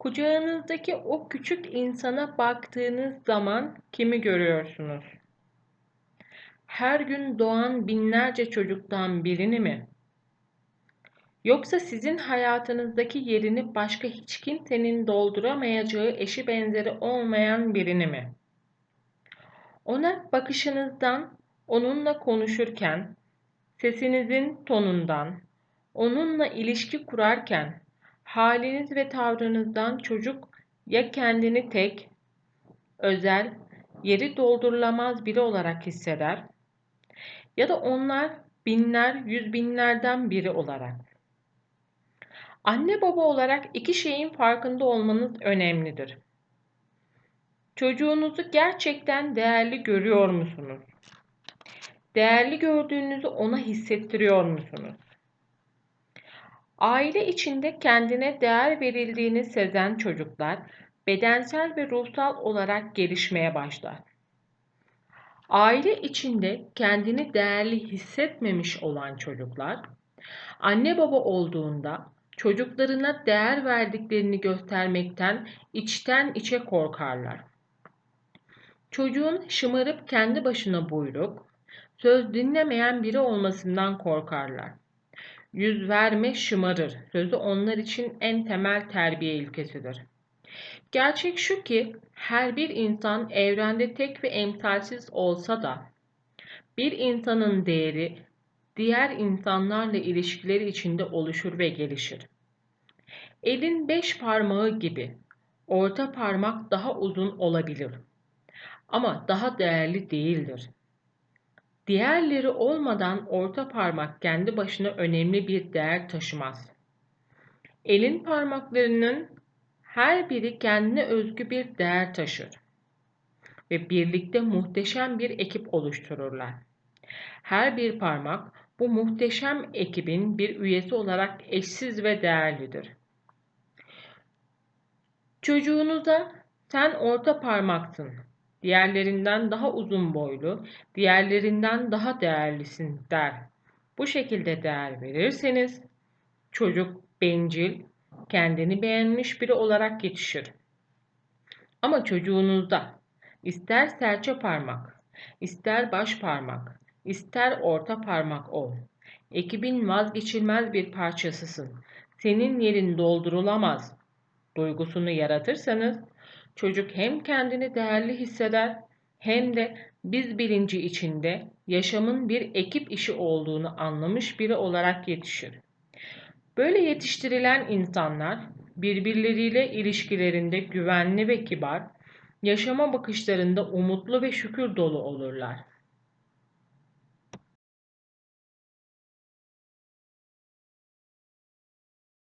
Kucağınızdaki o küçük insana baktığınız zaman kimi görüyorsunuz? Her gün doğan binlerce çocuktan birini mi? Yoksa sizin hayatınızdaki yerini başka hiç kimsenin dolduramayacağı eşi benzeri olmayan birini mi? Ona bakışınızdan, onunla konuşurken, sesinizin tonundan, onunla ilişki kurarken, haliniz ve tavrınızdan çocuk ya kendini tek, özel, yeri doldurulamaz biri olarak hisseder ya da onlar binler, yüz binlerden biri olarak. Anne baba olarak iki şeyin farkında olmanız önemlidir. Çocuğunuzu gerçekten değerli görüyor musunuz? Değerli gördüğünüzü ona hissettiriyor musunuz? Aile içinde kendine değer verildiğini sezen çocuklar bedensel ve ruhsal olarak gelişmeye başlar. Aile içinde kendini değerli hissetmemiş olan çocuklar anne baba olduğunda çocuklarına değer verdiklerini göstermekten içten içe korkarlar. Çocuğun şımarıp kendi başına buyruk, söz dinlemeyen biri olmasından korkarlar. Yüz verme şımarır. Sözü onlar için en temel terbiye ilkesidir. Gerçek şu ki her bir insan evrende tek ve emsalsiz olsa da bir insanın değeri diğer insanlarla ilişkileri içinde oluşur ve gelişir. Elin beş parmağı gibi orta parmak daha uzun olabilir ama daha değerli değildir. Diğerleri olmadan orta parmak kendi başına önemli bir değer taşımaz. Elin parmaklarının her biri kendine özgü bir değer taşır ve birlikte muhteşem bir ekip oluştururlar. Her bir parmak bu muhteşem ekibin bir üyesi olarak eşsiz ve değerlidir. Çocuğunuza sen orta parmaksın diğerlerinden daha uzun boylu, diğerlerinden daha değerlisin der. Bu şekilde değer verirseniz çocuk bencil, kendini beğenmiş biri olarak yetişir. Ama çocuğunuzda ister serçe parmak, ister baş parmak, ister orta parmak ol. Ekibin vazgeçilmez bir parçasısın. Senin yerin doldurulamaz duygusunu yaratırsanız Çocuk hem kendini değerli hisseder hem de biz bilinci içinde yaşamın bir ekip işi olduğunu anlamış biri olarak yetişir. Böyle yetiştirilen insanlar birbirleriyle ilişkilerinde güvenli ve kibar, yaşama bakışlarında umutlu ve şükür dolu olurlar.